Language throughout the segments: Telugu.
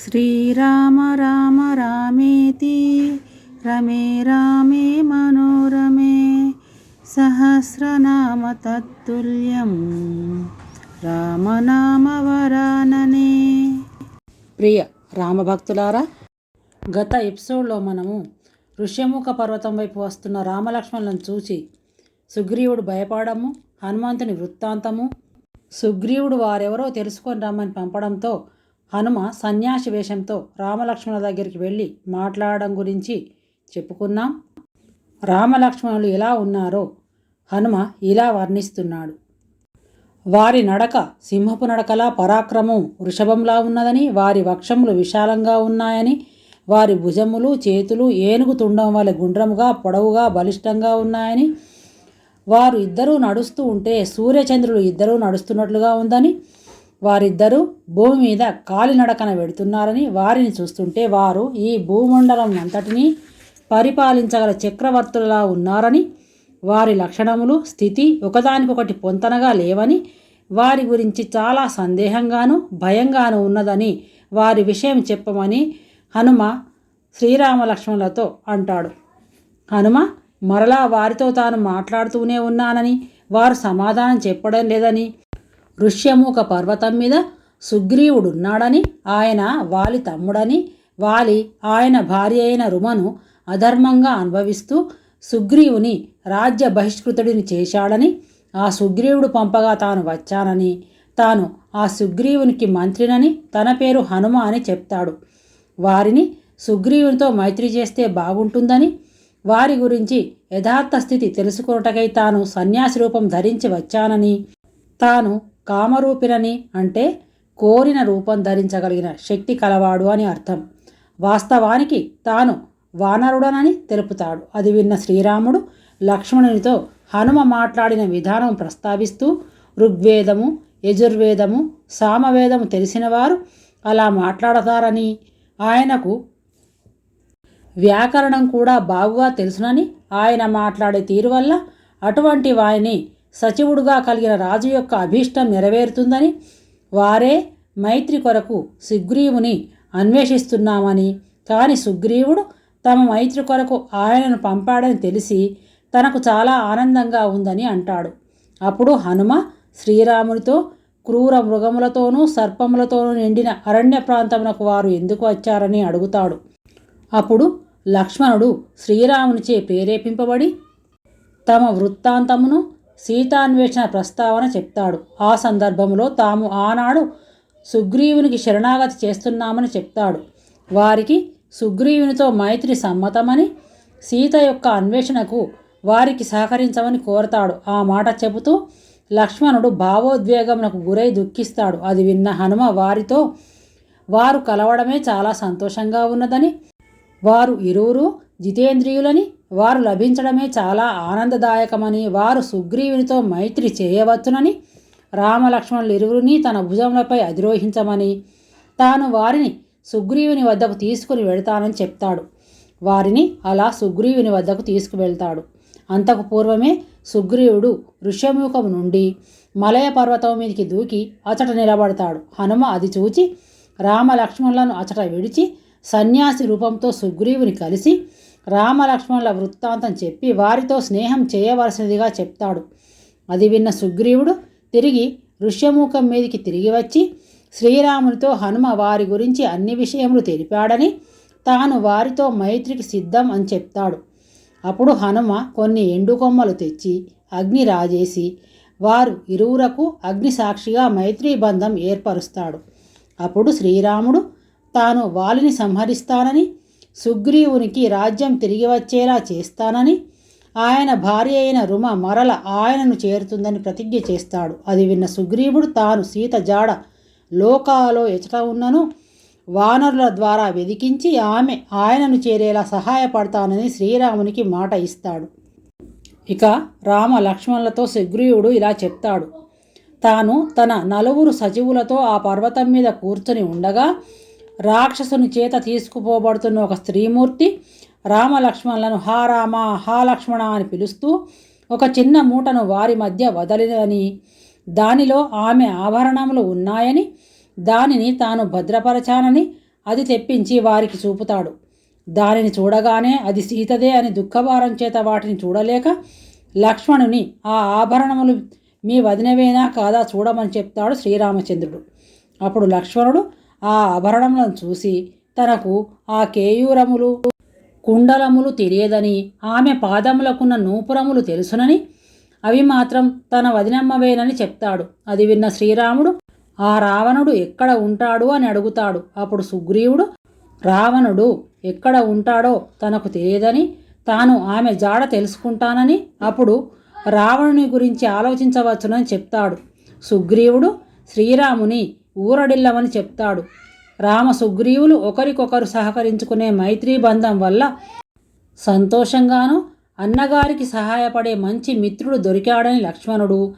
శ్రీరామ రామ రామేతి రమే రామే మనోరమే సహస్రనామ తత్తుల్యం రామనామవరాననే ప్రియ రామభక్తులారా గత ఎపిసోడ్లో మనము ఋష్యముఖ పర్వతం వైపు వస్తున్న రామలక్ష్మణులను చూసి సుగ్రీవుడు భయపడము హనుమంతుని వృత్తాంతము సుగ్రీవుడు వారెవరో తెలుసుకొని రమ్మని పంపడంతో హనుమ సన్యాసి వేషంతో రామలక్ష్మణుల దగ్గరికి వెళ్ళి మాట్లాడడం గురించి చెప్పుకున్నాం. రామలక్ష్మణులు ఎలా ఉన్నారో హనుమ ఇలా వర్ణిస్తున్నాడు. వారి నడక సింహపు నడకలా పరాక్రమం వృషభంలా ఉన్నదని వారి వక్షములు విశాలంగా ఉన్నాయని వారి భుజములు చేతులు ఏనుగు తుండం వల్ల గుండ్రముగా పొడవుగా బలిష్టంగా ఉన్నాయని వారు ఇద్దరూ నడుస్తూ ఉంటే సూర్యచంద్రులు ఇద్దరూ నడుస్తున్నట్లుగా ఉందని వారిద్దరూ భూమి మీద కాలినడకన వెడుతున్నారని వారిని చూస్తుంటే వారు ఈ భూమండలం అంతటినీ పరిపాలించగల చక్రవర్తులలా ఉన్నారని వారి లక్షణములు స్థితి ఒకదానికొకటి పొంతనగా లేవని వారి గురించి చాలా సందేహంగాను భయంగాను ఉన్నదని వారి విషయం చెప్పమని హనుమ శ్రీరామ లక్ష్మణులతో అంటాడు. హనుమ మరలా వారితో తాను మాట్లాడుతూనే ఉన్నానని వారు సమాధానం చెప్పడం లేదని ఋష్యముఖ పర్వతం మీద సుగ్రీవుడున్నాడని ఆయన వాలి తమ్ముడని వాలి ఆయన భార్య అయిన రుమను అధర్మంగా అనుభవిస్తూ సుగ్రీవుని రాజ్య బహిష్కృతుడిని చేశాడని ఆ సుగ్రీవుడు పంపగా తాను వచ్చానని తాను ఆ సుగ్రీవునికి మంత్రినని తన పేరు హనుమ అని చెప్తాడు. వారిని సుగ్రీవునితో మైత్రి చేస్తే బాగుంటుందని వారి గురించి యథార్థ స్థితి తెలుసుకున్నటకై తాను సన్యాసి రూపం ధరించి వచ్చానని తాను కామరూపినని అంటే కోరిన రూపం ధరించగలిగిన శక్తి కలవాడు అని అర్థం. వాస్తవానికి తాను వానరుడనని తెలుపుతాడు. అది విన్న శ్రీరాముడు లక్ష్మణునితో హనుమ మాట్లాడిన విధానం ప్రస్తావిస్తూ ఋగ్వేదము యజుర్వేదము సామవేదము తెలిసినవారు అలా మాట్లాడతారని ఆయనకు వ్యాకరణం కూడా బాగుగా తెలుసునని ఆయన మాట్లాడే తీరు వల్ల అటువంటి వారిని సచివుడుగా కలిగిన రాజు యొక్క అభీష్టం నెరవేరుతుందని వారే మైత్రి కొరకు సుగ్రీవుని అన్వేషిస్తున్నామని కాని సుగ్రీవుడు తమ మైత్రి కొరకు ఆయనను పంపాడని తెలిసి తనకు చాలా ఆనందంగా ఉందని అంటాడు. అప్పుడు హనుమ శ్రీరామునితో క్రూర మృగములతోనూ సర్పములతోనూ నిండిన అరణ్య ప్రాంతమునకు వారు ఎందుకు వచ్చారని అడుగుతాడు. అప్పుడు లక్ష్మణుడు శ్రీరామునిచే ప్రేరేపింపబడి తమ వృత్తాంతమును సీతాన్వేషణ ప్రస్తావన చెప్తాడు. ఆ సందర్భంలో తాము ఆనాడు సుగ్రీవునికి శరణాగతి చేస్తున్నామని చెప్తాడు. వారికి సుగ్రీవునితో మైత్రి సమ్మతమని సీత యొక్క అన్వేషణకు వారికి సహకరించమని కోరతాడు. ఆ మాట చెబుతూ లక్ష్మణుడు భావోద్వేగమునకు గురై దుఃఖిస్తాడు. అది విన్న హనుమ వారితో వారు కలవడమే చాలా సంతోషంగా ఉన్నదని వారు ఇరువురు జితేంద్రియులని వారు లభించడమే చాలా ఆనందదాయకమని వారు సుగ్రీవునితో మైత్రి చేయవచ్చునని రామలక్ష్మణులు ఇరువురిని తన భుజములపై అధిరోహించమని తాను వారిని సుగ్రీవుని వద్దకు తీసుకుని వెళతానని చెప్తాడు. వారిని అలా సుగ్రీవుని వద్దకు తీసుకువెళ్తాడు. అంతకు పూర్వమే సుగ్రీవుడు ఋష్యముఖం నుండి మలయ పర్వతం మీదకి దూకి అచట నిలబడతాడు. హనుమ అది చూచి రామలక్ష్మణులను అచట విడిచి సన్యాసి రూపంతో సుగ్రీవుని కలిసి రామలక్ష్మణుల వృత్తాంతం చెప్పి వారితో స్నేహం చేయవలసినదిగా చెప్తాడు. అది విన్న సుగ్రీవుడు తిరిగి ఋష్యముఖం మీదికి తిరిగి వచ్చి శ్రీరామునితో హనుమ వారి గురించి అన్ని విషయములు తెలిపాడని తాను వారితో మైత్రికి సిద్ధం అని చెప్తాడు. అప్పుడు హనుమ కొన్ని ఎండు కొమ్మలు తెచ్చి అగ్ని రాజేసి వారు ఇరువురకు అగ్ని సాక్షిగా మైత్రీ బంధం ఏర్పరుస్తాడు. అప్పుడు శ్రీరాముడు తాను వాలిని సంహరిస్తానని సుగ్రీవునికి రాజ్యం తిరిగి వచ్చేలా చేస్తానని ఆయన భార్య అయిన రుమ మరల ఆయనను చేరుతుందని ప్రతిజ్ఞ చేస్తాడు. అది విన్న సుగ్రీవుడు తాను సీత జాడ లోకాలో ఎచట ఉన్నను వానరుల ద్వారా వెదికించి ఆమె ఆయనను చేరేలా సహాయపడతానని శ్రీరామునికి మాట ఇస్తాడు. ఇక రామ లక్ష్మణులతో సుగ్రీవుడు ఇలా చెప్తాడు. తాను తన నలుగురు సచివులతో ఆ పర్వతం మీద కూర్చొని ఉండగా రాక్షసుని చేత తీసుకుపోబడుతున్న ఒక స్త్రీమూర్తి రామలక్ష్మణులను హా రామ హా లక్ష్మణ అని పిలుస్తూ ఒక చిన్న మూటను వారి మధ్య వదలినని దానిలో ఆమె ఆభరణములు ఉన్నాయని దానిని తాను భద్రపరచానని అది తెప్పించి వారికి చూపుతాడు. దానిని చూడగానే అది సీతదే అని దుఃఖభారం చేత వాటిని చూడలేక లక్ష్మణుని ఆ ఆభరణములు మీ వదినవేనా కాదా చూడమని చెప్తాడు శ్రీరామచంద్రుడు. అప్పుడు లక్ష్మణుడు ఆ ఆభరణములను చూసి తనకు ఆ కేయూరములు కుండలములు తెలియదని ఆమె పాదములకున్న నూపురములు తెలుసునని అవి మాత్రం తన వదినమ్మవేనని చెప్తాడు. అది విన్న శ్రీరాముడు ఆ రావణుడు ఎక్కడ ఉంటాడు అని అడుగుతాడు. అప్పుడు సుగ్రీవుడు రావణుడు ఎక్కడ ఉంటాడో తనకు తెలియదని తాను ఆమె జాడ తెలుసుకుంటానని అప్పుడు రావణుని గురించి ఆలోచించవచ్చునని చెప్తాడు. సుగ్రీవుడు శ్రీరాముని ఊరడిల్లమని చెప్తాడు. రామ సుగ్రీవులు ఒకరికొకరు సహకరించుకునే మైత్రీ బంధం వల్ల సంతోషంగాను అన్నగారికి సహాయపడే మంచి మిత్రుడు దొరికాడని లక్ష్మణుడు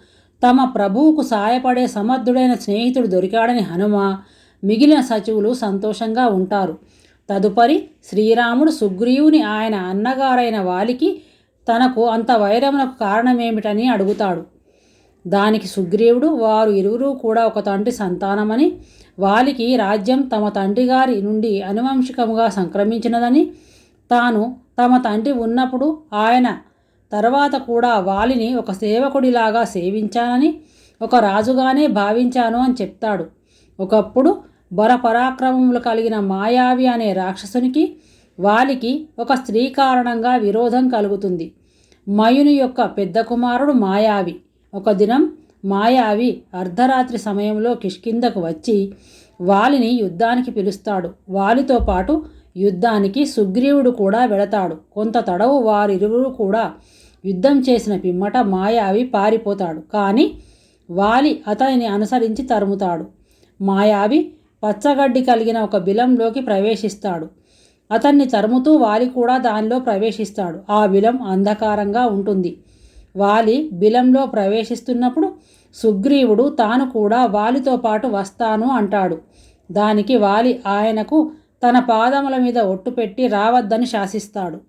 తమ ప్రభువుకు సహాయపడే సమర్థుడైన స్నేహితుడు దొరికాడని హనుమ మిగిలిన సచివులు సంతోషంగా ఉంటారు. తదుపరి శ్రీరాముడు సుగ్రీవుని ఆయన అన్నగారైన వాలికి తనకు అంత వైరమునకు కారణమేమిటని అడుగుతాడు. దానికి సుగ్రీవుడు వారు ఇరువురు కూడా ఒక తండ్రి సంతానమని వాలికి రాజ్యం తమ తండ్రి గారి నుండి అనువంశికముగా సంక్రమించినదని తాను తమ తండ్రి ఉన్నప్పుడు ఆయన తర్వాత కూడా వాలిని ఒక సేవకుడిలాగా సేవించానని ఒక రాజుగానే భావించాను అని చెప్తాడు. ఒకప్పుడు బరపరాక్రమములు కలిగిన మాయావి అనే రాక్షసునికి వాలికి ఒక స్త్రీ కారణంగా విరోధం కలుగుతుంది. మయుని యొక్క పెద్ద కుమారుడు మాయావి. ఒక దినం మాయావి అర్ధరాత్రి సమయంలో కిష్కిందకు వచ్చి వాలిని యుద్ధానికి పిలుస్తాడు. వాలితో పాటు యుద్ధానికి సుగ్రీవుడు కూడా వెళతాడు. కొంత తడవు వారిరువురు కూడా యుద్ధం చేసిన పిమ్మట మాయావి పారిపోతాడు. కానీ వాలి అతనిని అనుసరించి తరుముతాడు. మాయావి పచ్చగడ్డి కలిగిన ఒక బిలంలోకి ప్రవేశిస్తాడు. అతన్ని తరుముతూ వాలి కూడా దానిలో ప్రవేశిస్తాడు. ఆ బిలం అంధకారంగా ఉంటుంది. వాలి బిలంలో ప్రవేశిస్తున్నప్పుడు సుగ్రీవుడు తాను కూడా వాలితో పాటు వస్తాను అంటాడు. దానికి వాలి ఆయనకు తన పాదముల మీద ఒట్టు పెట్టి రావద్దని శాసిస్తాడు.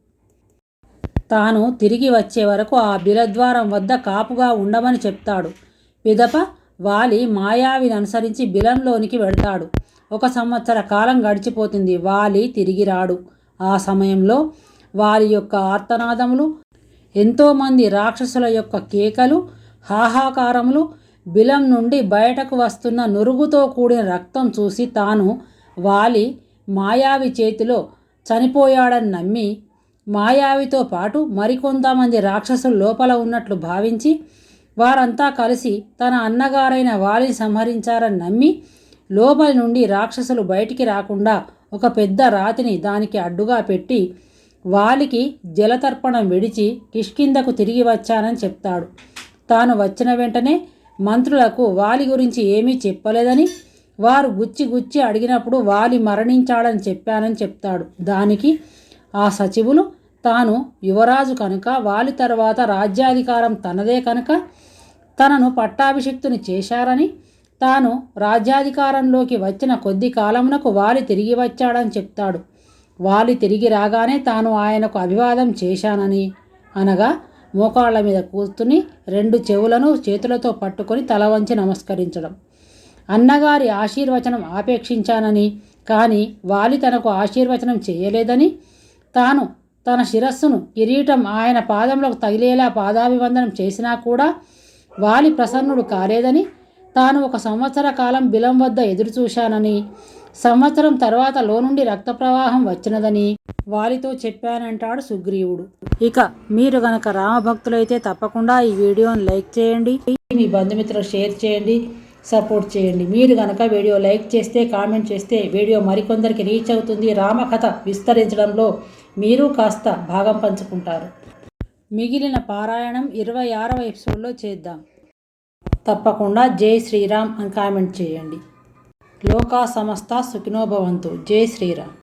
తాను తిరిగి వచ్చే వరకు ఆ బిలద్వారం వద్ద కాపుగా ఉండమని చెప్తాడు. పిదప వాలి మాయావిని అనుసరించి బిలంలోనికి వెడతాడు ఒక సంవత్సర కాలం గడిచిపోతుంది. వాలి తిరిగి రాడు. ఆ సమయంలో వారి యొక్క ఆర్తనాదములు ఎంతోమంది రాక్షసుల యొక్క కేకలు హాహాకారములు బిలం నుండి బయటకు వస్తున్న నురుగుతో కూడిన రక్తం చూసి తాను వాలి మాయావి చేతిలో చనిపోయాడని నమ్మి మాయావితో పాటు మరికొంతమంది రాక్షసులు లోపల ఉన్నట్లు భావించి వారంతా కలిసి తన అన్నగారైన వాలిని సంహరించారని నమ్మి లోపలి నుండి రాక్షసులు బయటికి రాకుండా ఒక పెద్ద రాతిని దానికి అడ్డుగా పెట్టి వాలికి జలతర్పణం విడిచి కిష్కిందకు తిరిగి వచ్చానని చెప్తాడు. తాను వచ్చిన వెంటనే మంత్రులకు వాలి గురించి ఏమీ చెప్పలేదని వారు గుచ్చి గుచ్చి అడిగినప్పుడు వాలి మరణించాడని చెప్పానని చెప్తాడు. దానికి ఆ సచివులు తాను యువరాజు కనుక వాలి తర్వాత రాజ్యాధికారం తనదే కనుక తనను పట్టాభిషిక్తుని చేశారని తాను రాజ్యాధికారంలోకి వచ్చిన కొద్ది కాలమునకు వాలి తిరిగి వచ్చాడని చెప్తాడు. వాలి తిరిగి రాగానే తాను ఆయనకు అభివాదం చేశానని అనగా మోకాళ్ళ మీద కూర్చుని రెండు చెవులను చేతులతో పట్టుకొని తల వంచి నమస్కరించడం. అన్నగారి ఆశీర్వచనం ఆపేక్షించానని కానీ వాలి తనకు ఆశీర్వచనం చేయలేదని తాను తన శిరస్సును కిరీటం ఆయన పాదంలో తగిలేలా పాదాభివందనం చేసినా కూడా వాలి ప్రసన్నుడు కాలేదని తాను ఒక సంవత్సర కాలం బిలం వద్ద ఎదురుచూశానని సంవత్సరం తర్వాత లోనుండి రక్త ప్రవాహం వచ్చినదని వారితో చెప్పానంటాడు సుగ్రీవుడు. ఇక మీరు గనక రామభక్తులైతే తప్పకుండా ఈ వీడియోని లైక్ చేయండి మీ బంధుమిత్రులు షేర్ చేయండి సపోర్ట్ చేయండి. మీరు గనక వీడియో లైక్ చేస్తే కామెంట్ చేస్తే వీడియో మరికొందరికి రీచ్ అవుతుంది. రామకథ విస్తరించడంలో మీరు కాస్త భాగం పంచుకుంటారు. మిగిలిన పారాయణం ఇరవై ఆరవ ఎపిసోడ్లో చేద్దాం. తప్పకుండా జై శ్రీరామ్ అని కామెంట్ చేయండి. లోకా సమస్త సుఖినోభవంతు జై శ్రీరామ్.